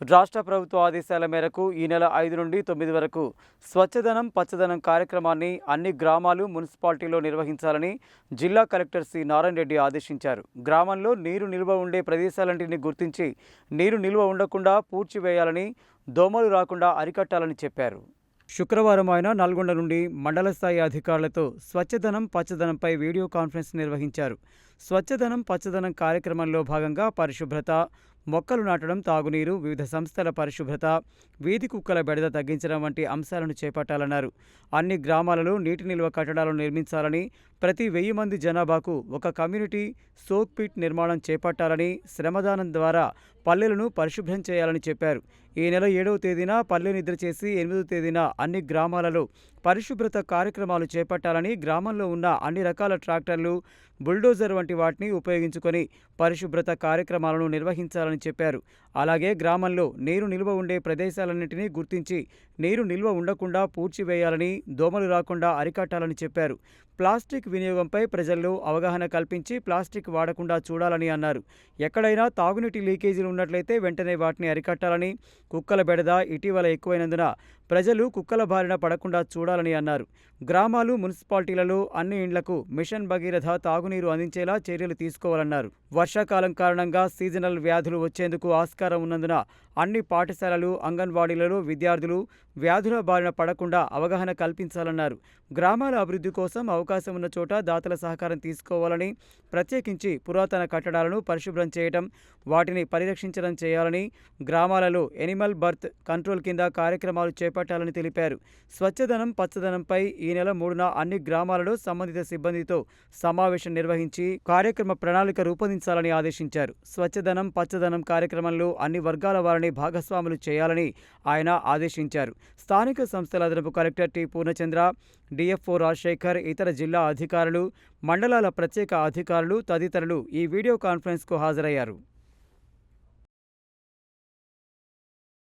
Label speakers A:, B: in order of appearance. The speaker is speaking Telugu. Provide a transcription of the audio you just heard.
A: రాష్ట్ర ప్రభుత్వ ఆదేశాల మేరకు ఈ నెల ఐదు నుండి తొమ్మిది వరకు స్వచ్ఛదనం పచ్చదనం కార్యక్రమాన్ని అన్ని గ్రామాలు మున్సిపాలిటీలో నిర్వహించాలని జిల్లా కలెక్టర్ సి. నారాయణ రెడ్డి ఆదేశించారు. గ్రామంలో నీరు నిల్వ ఉండే ప్రదేశాలన్నింటినీ గుర్తించి నీరు నిల్వ ఉండకుండా పూడ్చివేయాలని దోమలు రాకుండా అరికట్టాలని చెప్పారు. శుక్రవారం ఆయన నల్గొండ నుండి మండల స్థాయి అధికారులతో స్వచ్ఛధనం పచ్చదనంపై వీడియో కాన్ఫరెన్స్ నిర్వహించారు. స్వచ్ఛధనం పచ్చదనం కార్యక్రమంలో భాగంగా పరిశుభ్రత మొక్కలు నాటడం తాగునీరు వివిధ సంస్థల పరిశుభ్రత వీధి కుక్కల బెడద తగ్గించడం వంటి అంశాలను చేపట్టాలన్నారు. అన్ని గ్రామాలలో నీటి నిల్వ కట్టడాలను నిర్మించాలని ప్రతి వెయ్యి మంది జనాభాకు ఒక కమ్యూనిటీ సోక్ పిట్ నిర్మాణం చేపట్టాలని శ్రమదానం ద్వారా పల్లెలను పరిశుభ్రం చేయాలని చెప్పారు. ఈ నెల ఏడవ తేదీన పల్లె నిద్ర చేసి ఎనిమిదవ తేదీన అన్ని గ్రామాలలో పరిశుభ్రత కార్యక్రమాలు చేపట్టాలని గ్రామంలో ఉన్న అన్ని రకాల ట్రాక్టర్లు బుల్డోజర్ వంటి వాటిని ఉపయోగించుకొని పరిశుభ్రత కార్యక్రమాలను నిర్వహించాలని చెప్పారు. అలాగే గ్రామంలో నీరు నిల్వ ఉండే ప్రదేశాలన్నింటినీ గుర్తించి నీరు నిల్వ ఉండకుండా పూడ్చివేయాలని దోమలు రాకుండా అరికట్టాలని చెప్పారు. ప్లాస్టిక్ వినియోగంపై ప్రజల్లో అవగాహన కల్పించి ప్లాస్టిక్ వాడకుండా చూడాలని అన్నారు. ఎక్కడైనా తాగునీటి లీకేజీలు ఉన్నట్లయితే వెంటనే వాటిని అరికట్టాలని కుక్కల బెడద ఇటీవల ఎక్కువైనందున ప్రజలు కుక్కల బారిన పడకుండా చూడాలని అన్నారు. గ్రామాలు మున్సిపాలిటీలలో అన్ని ఇండ్లకు మిషన్ భగీరథ తాగునీరు అందించేలా చర్యలు తీసుకోవాలన్నారు. వర్షాకాలం కారణంగా సీజనల్ వ్యాధులు వచ్చేందుకు ఆస్కారం ఉన్నందున అన్ని పాఠశాలలు అంగన్వాడీలలో విద్యార్థులు వ్యాధుల బారిన పడకుండా అవగాహన కల్పించాలన్నారు. గ్రామాల అభివృద్ధి కోసం అవకాశం ఉన్న చోట దాతల సహకారం తీసుకోవాలని ప్రత్యేకించి పురాతన కట్టడాలను పరిశుభ్రం చేయటం వాటిని పరిరక్షించడం చేయాలని గ్రామాలలో ఎనిమల్ బర్త్ కంట్రోల్ కింద కార్యక్రమాలు చేపట్టాలని తెలిపారు. స్వచ్ఛధనం పచ్చదనంపై ఈ నెల మూడున అన్ని గ్రామాలలో సంబంధిత సిబ్బందితో సమావేశం నిర్వహించి కార్యక్రమ ప్రణాళిక రూపొందించాలని ఆదేశించారు. స్వచ్ఛధనం పచ్చదనం కార్యక్రమంలో అన్ని వర్గాల వారిని భాగస్వాములు చేయాలని ఆయన ఆదేశించారు. స్థానిక సంస్థల అదనపు collector T. Purnachandra DFO Rajasekhar ఇతర జిల్లా అధికారులు మండలాల ప్రత్యేక అధికారులు తదితరులు ఈ వీడియో కాన్ఫరెన్స్కు హాజరయ్యారు.